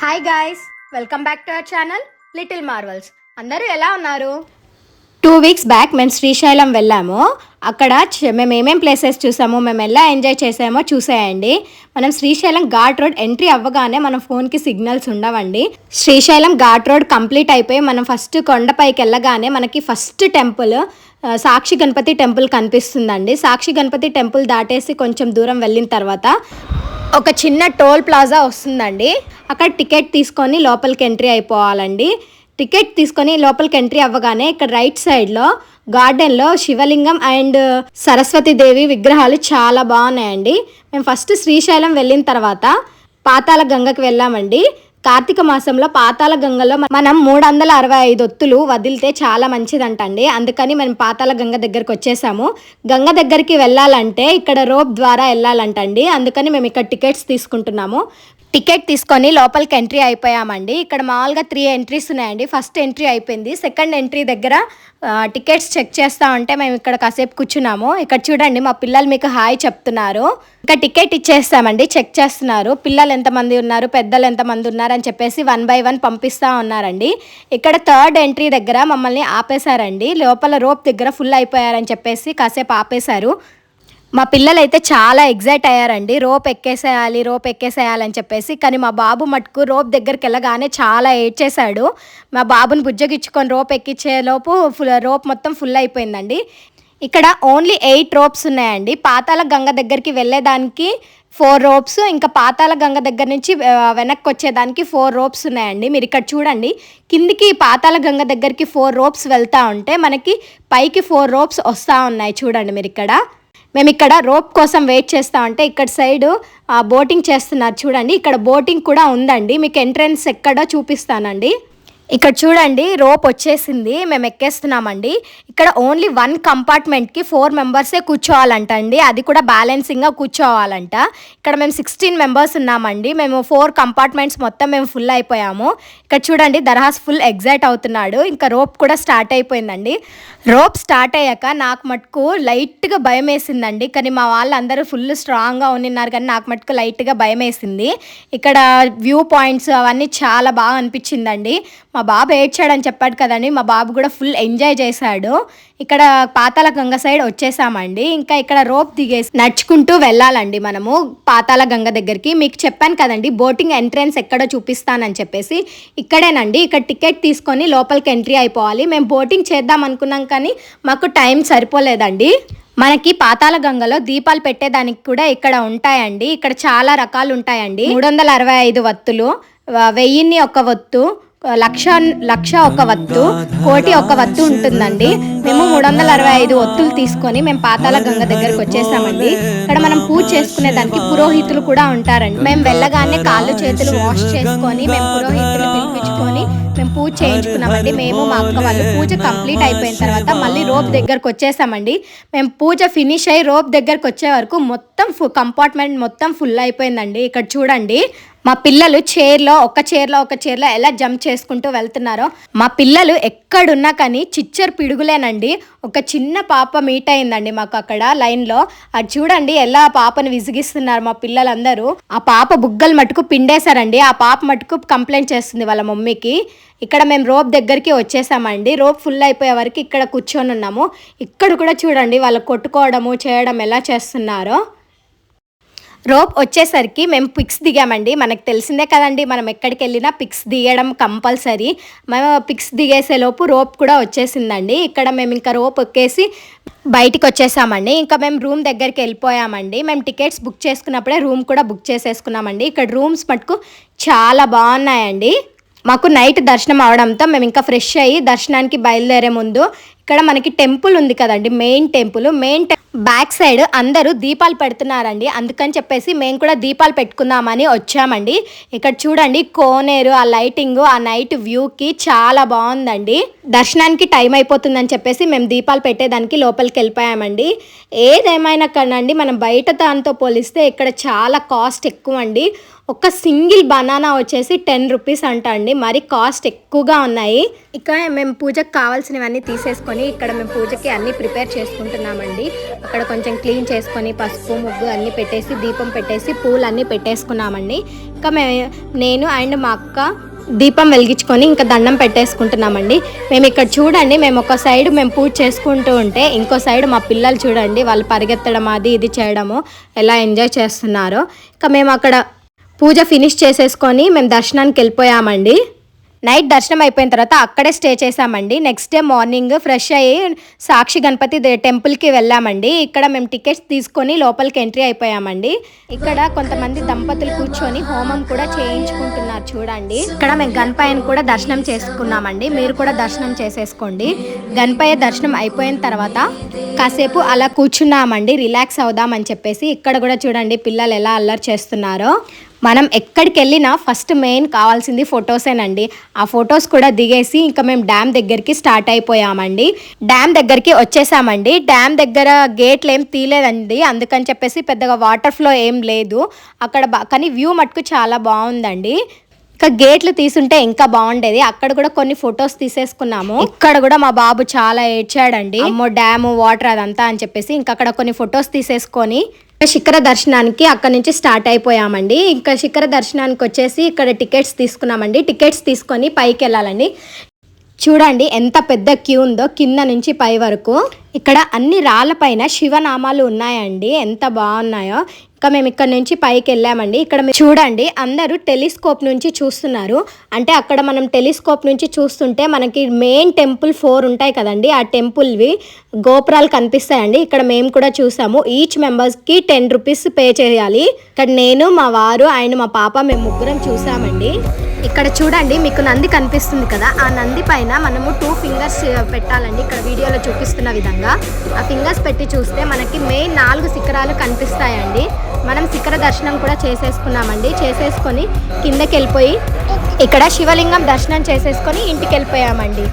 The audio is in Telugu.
Hi guys welcome back to our channel little marvels అందరూ ఎలా ఉన్నారు? టూ వీక్స్ బ్యాక్ మేము శ్రీశైలం వెళ్ళాము. అక్కడ చ- మేము ఏమేం ప్లేసెస్ చూసాము మేము ఎలా ఎంజాయ్ చేసామో చూసేయండి. మనం శ్రీశైలం ఘాట్ రోడ్ ఎంట్రీ అవ్వగానే మన ఫోన్కి సిగ్నల్స్ ఉండవండి. శ్రీశైలం ఘాట్ రోడ్ కంప్లీట్ అయిపోయి మనం ఫస్ట్ కొండపైకి వెళ్ళగానే మనకి first temple Sakshi Ganapathi temple కనిపిస్తుందండి. సాక్షి గణపతి టెంపుల్ దాటేసి కొంచెం దూరం వెళ్ళిన తర్వాత ఒక చిన్న టోల్ ప్లాజా వస్తుందండి. అక్కడ టికెట్ తీసుకొని లోపలికి ఎంట్రీ అయిపోవాలండి. టికెట్ తీసుకొని లోపలికి ఎంట్రీ అవ్వగానే ఇక్కడ రైట్ సైడ్లో గార్డెన్లో శివలింగం అండ్ సరస్వతి దేవి విగ్రహాలు చాలా బాగున్నాయండి. మేము ఫస్ట్ శ్రీశైలం వెళ్ళిన తర్వాత పాతాల గంగకి వెళ్ళామండి. కార్తీక మాసంలో పాతాల గంగలో మనం మూడు వందల అరవై ఐదు ఒత్తులు వదిలితే చాలా మంచిదంటండి. అందుకని మనం పాతాల గంగ దగ్గరికి వచ్చేసాము. గంగ దగ్గరికి వెళ్ళాలంటే ఇక్కడ రోప్ ద్వారా వెళ్ళాలంటండి. అందుకని మేము ఇక్కడ టికెట్స్ తీసుకుంటున్నాము. టికెట్ తీసుకొని లోపలికి ఎంట్రీ అయిపోయామండి. ఇక్కడ మామూలుగా త్రీ ఎంట్రీస్ ఉన్నాయండి. ఫస్ట్ ఎంట్రీ అయిపోయింది. సెకండ్ ఎంట్రీ దగ్గర టికెట్స్ చెక్ చేస్తా ఉంటే మేము ఇక్కడ కాసేపు కూర్చున్నాము. ఇక్కడ చూడండి మా పిల్లలు మీకు హాయ్ చెప్తున్నారు. ఇంకా టికెట్ ఇచ్చేస్తామండి. చెక్ చేస్తున్నారు. పిల్లలు ఎంతమంది ఉన్నారు? పెద్దలు ఎంతమంది ఉన్నారు? అని చెప్పేసి వన్ బై వన్ పంపిస్తూ ఉన్నారండి. ఇక్కడ థర్డ్ ఎంట్రీ దగ్గర మమ్మల్ని ఆపేశారండి. లోపల రోప్ దగ్గర ఫుల్ అయిపోయారని చెప్పేసి కాసేపు ఆపేశారు. మా పిల్లలైతే చాలా ఎగ్జైట్ అయ్యారండి. రోప్ ఎక్కేసేయాలి రోప్ ఎక్కేసేయాలని చెప్పేసి. కానీ మా బాబు మటుకు రోప్ దగ్గరికి వెళ్ళగానే చాలా ఏడ్చేశాడు మా బాబుని బుజ్జగిచ్చుకొని రోప్ ఎక్కించేలోపు ఫుల్ రోప్ మొత్తం ఫుల్ అయిపోయిందండి. ఇక్కడ ఓన్లీ ఎయిట్ రోప్స్ ఉన్నాయండి. పాతాల గంగ దగ్గరికి వెళ్ళేదానికి ఫోర్ రోప్స్ ఇంకా పాతాల గంగ దగ్గర నుంచి వెనక్కి వచ్చేదానికి ఫోర్ రోప్స్ ఉన్నాయండి. మీరు ఇక్కడ చూడండి. కిందికి పాతాల గంగ దగ్గరికి ఫోర్ రోప్స్ వెళ్తూ ఉంటే మనకి పైకి ఫోర్ రోప్స్ వస్తూ ఉన్నాయి చూడండి మీరు ఇక్కడ. మేము ఇక్కడ రోప్ కోసం వెయిట్ చేస్తా ఉంటే ఇక్కడ సైడ్ బోటింగ్ చేస్తున్నారు చూడండి. ఇక్కడ బోటింగ్ కూడా ఉందండి. మీకు ఎంట్రన్స్ ఎక్కడో చూపిస్తానండి. ఇక్కడ చూడండి రోప్ వచ్చేసింది మేము ఎక్కేస్తున్నామండి. ఇక్కడ ఓన్లీ వన్ కంపార్ట్మెంట్కి ఫోర్ మెంబర్సే కూర్చోవాలంట అండి అది కూడా బ్యాలెన్సింగ్గా కూర్చోవాలంట. ఇక్కడ మేము సిక్స్టీన్ మెంబర్స్ ఉన్నామండి మేము ఫోర్ కంపార్ట్మెంట్స్ మొత్తం మేము ఫుల్ అయిపోయాము. ఇక్కడ చూడండి దర్హాస్ ఫుల్ ఎగ్జైట్ అవుతున్నాడు ఇంకా రోప్ కూడా స్టార్ట్ అయిపోయిందండి. రోప్ స్టార్ట్ అయ్యాక నాకు మటుకు లైట్గా భయం వేసిందండి కానీ మా వాళ్ళందరూ ఫుల్ స్ట్రాంగ్గా ఉన్నారు కానీ నాకు మటుకు లైట్గా భయం వేసింది ఇక్కడ వ్యూ పాయింట్స్ అవన్నీ చాలా బాగా అనిపించిందండి. మా మా బాబు ఏడ్చాడని చెప్పాడు కదండి. మా బాబు కూడా ఫుల్ ఎంజాయ్ చేశాడు. ఇక్కడ పాతాల గంగ సైడ్ వచ్చేసామండి. ఇంకా ఇక్కడ రోప్ దిగేసి నడుచుకుంటూ వెళ్ళాలండి మనము పాతాల గంగ దగ్గరికి. మీకు చెప్పాను కదండి బోటింగ్ ఎంట్రన్స్ ఎక్కడో చూపిస్తానని చెప్పేసి. ఇక్కడేనండి ఇక్కడ టికెట్ తీసుకొని లోపలికి ఎంట్రీ అయిపోవాలి. మేము బోటింగ్ చేద్దాం అనుకున్నాం కానీ మాకు టైం సరిపోలేదండి. మనకి పాతాల గంగలో దీపాలు పెట్టేదానికి కూడా ఇక్కడ ఉంటాయండి. ఇక్కడ చాలా రకాలు ఉంటాయండి. మూడు వందల అరవై ఐదు వత్తులు వెయ్యిన్ని ఒక వత్తు లక్ష లక్ష ఒక వత్తు కోటి ఒక వత్తు ఉంటుందండి. మేము మూడు వందల అరవై ఐదు వత్తులు తీసుకొని మేము పాతాల గంగ దగ్గరకు వచ్చేసామండి. ఇక్కడ మనం పూజ చేసుకునే దానికి పురోహితులు కూడా ఉంటారండి. మేము వెళ్ళగానే కాళ్ళు చేతులు వాష్ చేసుకొని మేము పురోహితులు పిలిపించుకొని మేము పూజ చేయించుకున్నామండి. మేము మా అక్క వాళ్ళు పూజ కంప్లీట్ అయిపోయిన తర్వాత మళ్ళీ రోప్ దగ్గరకు వచ్చేసామండి. మేము పూజ ఫినిష్ అయ్యి రోప్ దగ్గరకు వచ్చే వరకు మొత్తం కంపార్ట్మెంట్ మొత్తం ఫుల్ అయిపోయిందండి. ఇక్కడ చూడండి. మా పిల్లలు చైర్లో ఒక చైర్లో ఒక చైర్లో ఎలా జంప్ చేసుకుంటూ వెళ్తున్నారో మా పిల్లలు ఎక్కడున్నా కానీ చిచ్చర్ పిడుగులేనండి. ఒక చిన్న పాప మీట్ అయిందండి మాకు అక్కడ లైన్లో అది చూడండి ఎలా ఆ పాపను విసిగిస్తున్నారు మా పిల్లలందరూ. ఆ పాప బుగ్గలు మటుకు పిండేశారండి. ఆ పాప మటుకు కంప్లైంట్ చేస్తుంది వాళ్ళ మమ్మీకి. ఇక్కడ మేము రోప్ దగ్గరికి వచ్చేసామండి. రోప్ ఫుల్ అయిపోయే వరకు ఇక్కడ కూర్చొని ఉన్నాము ఇక్కడ కూడా చూడండి వాళ్ళు కొట్టుకోవడము చేయడం ఎలా చేస్తున్నారో. రోప్ వచ్చేసరికి మేము పిక్స్ దిగామండి. మనకు తెలిసిందే కదండి మనం ఎక్కడికి వెళ్ళినా పిక్స్ దిగడం కంపల్సరీ. మేము పిక్స్ దిగేసేలోపు రోప్ కూడా వచ్చేసిందండి. ఇక్కడ మేము ఇంకా రోప్ ఎక్కేసి బయటికి వచ్చేసామండి. ఇంకా మేము రూమ్ దగ్గరికి వెళ్ళిపోయామండి. మేము టికెట్స్ బుక్ చేసుకున్నప్పుడే రూమ్ కూడా బుక్ చేసేసుకున్నామండి. ఇక్కడ రూమ్స్ మటుకు చాలా బాగున్నాయండి. మాకు నైట్ దర్శనం అవడంతో మేము ఇంకా ఫ్రెష్ అయ్యి దర్శనానికి బయలుదేరే ముందు ఇక్కడ మనకి టెంపుల్ ఉంది కదండి main temple. Main back side అందరూ దీపాలు పెడుతున్నారండి. అందుకని చెప్పేసి మేము కూడా దీపాలు పెట్టుకుందామని వచ్చామండి. ఇక్కడ చూడండి కోనేరు ఆ లైటింగ్ ఆ నైట్ వ్యూకి చాలా బాగుందండి. దర్శనానికి టైం అయిపోతుందని చెప్పేసి మేము దీపాలు పెట్టేదానికి లోపలికి వెళ్ళిపోయామండి. ఏదేమైనా కనండి మనం బయట దాంతో పోలిస్తే ఇక్కడ చాలా కాస్ట్ ఎక్కువ అండి ఒక సింగిల్ బనానా వచ్చేసి టెన్ రూపీస్ అంట అండి. మరి కాస్ట్ ఎక్కువగా ఉన్నాయి. ఇక మేము పూజకు కావాల్సినవన్నీ తీసేసుకొని ఇక్కడ మేము పూజకి అన్నీ ప్రిపేర్ చేసుకుంటున్నామండి. అక్కడ కొంచెం క్లీన్ చేసుకొని పసుపు ముగ్గు అన్నీ పెట్టేసి దీపం పెట్టేసి పూలు అన్నీ పెట్టేసుకున్నామండి. ఇంకా మే నేను అండ్ మా అక్క దీపం వెలిగించుకొని ఇంకా దండం పెట్టేసుకుంటున్నామండి. మేము ఇక్కడ చూడండి మేము ఒక సైడ్ మేము పూజ చేసుకుంటూ ఉంటే ఇంకో సైడ్ మా పిల్లలు చూడండి వాళ్ళు పరిగెత్తడం అది ఇది చేయడము ఎలా ఎంజాయ్ చేస్తున్నారో. ఇంకా మేము అక్కడ పూజ ఫినిష్ చేసేసుకొని మేము దర్శనానికి వెళ్ళిపోయామండి. నైట్ దర్శనం అయిపోయిన తర్వాత అక్కడే స్టే చేసామండి నెక్స్ట్ డే మార్నింగ్ ఫ్రెష్ అయ్యి సాక్షి గణపతి దే- టెంపుల్కి వెళ్ళామండి. ఇక్కడ మేము టికెట్స్ తీసుకొని లోపలికి ఎంట్రీ అయిపోయామండి. ఇక్కడ కొంతమంది దంపతులు కూర్చొని హోమం కూడా చేయించుకుంటున్నారు చూడండి. ఇక్కడ మేము గణపయ్యను కూడా దర్శనం చేసుకున్నామండి. మీరు కూడా దర్శనం చేసేసుకోండి. గణపయ్య దర్శనం అయిపోయిన తర్వాత కాసేపు అలా కూర్చున్నామండి. రిలాక్స్ అవుదామని చెప్పేసి. ఇక్కడ కూడా చూడండి పిల్లలు ఎలా అల్లరి చేస్తున్నారో. మనం ఎక్కడికి వెళ్ళినా ఫస్ట్ మెయిన్ కావాల్సింది ఫొటోసేనండి ఆ ఫొటోస్ కూడా దిగేసి ఇంకా మేము డ్యామ్ దగ్గరికి స్టార్ట్ అయిపోయామండి. డ్యామ్ దగ్గరికి వచ్చేసామండి. డ్యామ్ దగ్గర గేట్లు ఏం తీయలేదండి. అందుకని చెప్పేసి పెద్దగా వాటర్ ఫ్లో ఏం లేదు. అక్కడ బా కానీ వ్యూ మటుకు చాలా బాగుందండి. ఇంకా గేట్లు తీసుంటే ఇంకా బాగుండేది. అక్కడ కూడా కొన్ని ఫొటోస్ తీసేసుకున్నాము. ఇక్కడ కూడా మా బాబు చాలా ఏడ్చాడండి. అమ్మో డ్యాము వాటర్ అదంతా అని చెప్పేసి ఇంకా అక్కడ కొన్ని ఫొటోస్ తీసేసుకొని శిఖర దర్శనానికి అక్కడ నుంచి స్టార్ట్ అయిపోయామండి. ఇంకా శిఖర దర్శనానికి వచ్చేసి ఇక్కడ టికెట్స్ తీసుకున్నామండి. టికెట్స్ తీసుకొని పైకి వెళ్ళాలండి. చూడండి ఎంత పెద్ద క్యూ ఉందో కింద నుంచి పై వరకు. ఇక్కడ అన్ని రాళ్ళపైన శివనామాలు ఉన్నాయండి. ఎంత బాగున్నాయో. ఇంకా మేము ఇక్కడ నుంచి పైకి వెళ్ళామండి. ఇక్కడ చూడండి అందరూ టెలిస్కోప్ నుంచి చూస్తున్నారు. అంటే అక్కడ మనం టెలిస్కోప్ నుంచి చూస్తుంటే మనకి మెయిన్ టెంపుల్ ఫోర్ ఉంటాయి కదండి. ఆ టెంపుల్వి గోపురాలు కనిపిస్తాయండి. ఇక్కడ మేము కూడా చూసాము. ఈచ్ మెంబర్స్కి టెన్ రూపీస్ పే చేయాలి. ఇక్కడ నేను మా వారు ఆయన మా పాప మేము ముగ్గురం చూసామండి. ఇక్కడ చూడండి మీకు నంది కనిపిస్తుంది కదా. ఆ నంది పైన మనము టూ ఫింగర్స్ పెట్టాలండి. ఇక్కడ వీడియోలో చూపిస్తున్న విధంగా. ఆ ఫింగర్స్ పెట్టి చూస్తే మనకి మెయిన్ నాలుగు శిఖరాలు కనిపిస్తాయండి. మనం శిఖర దర్శనం కూడా చేసేసుకున్నామండి. చేసేసుకొని కిందకి వెళ్ళిపోయి ఇక్కడ శివలింగం దర్శనం చేసేసుకొని ఇంటికి వెళ్ళిపోయామండి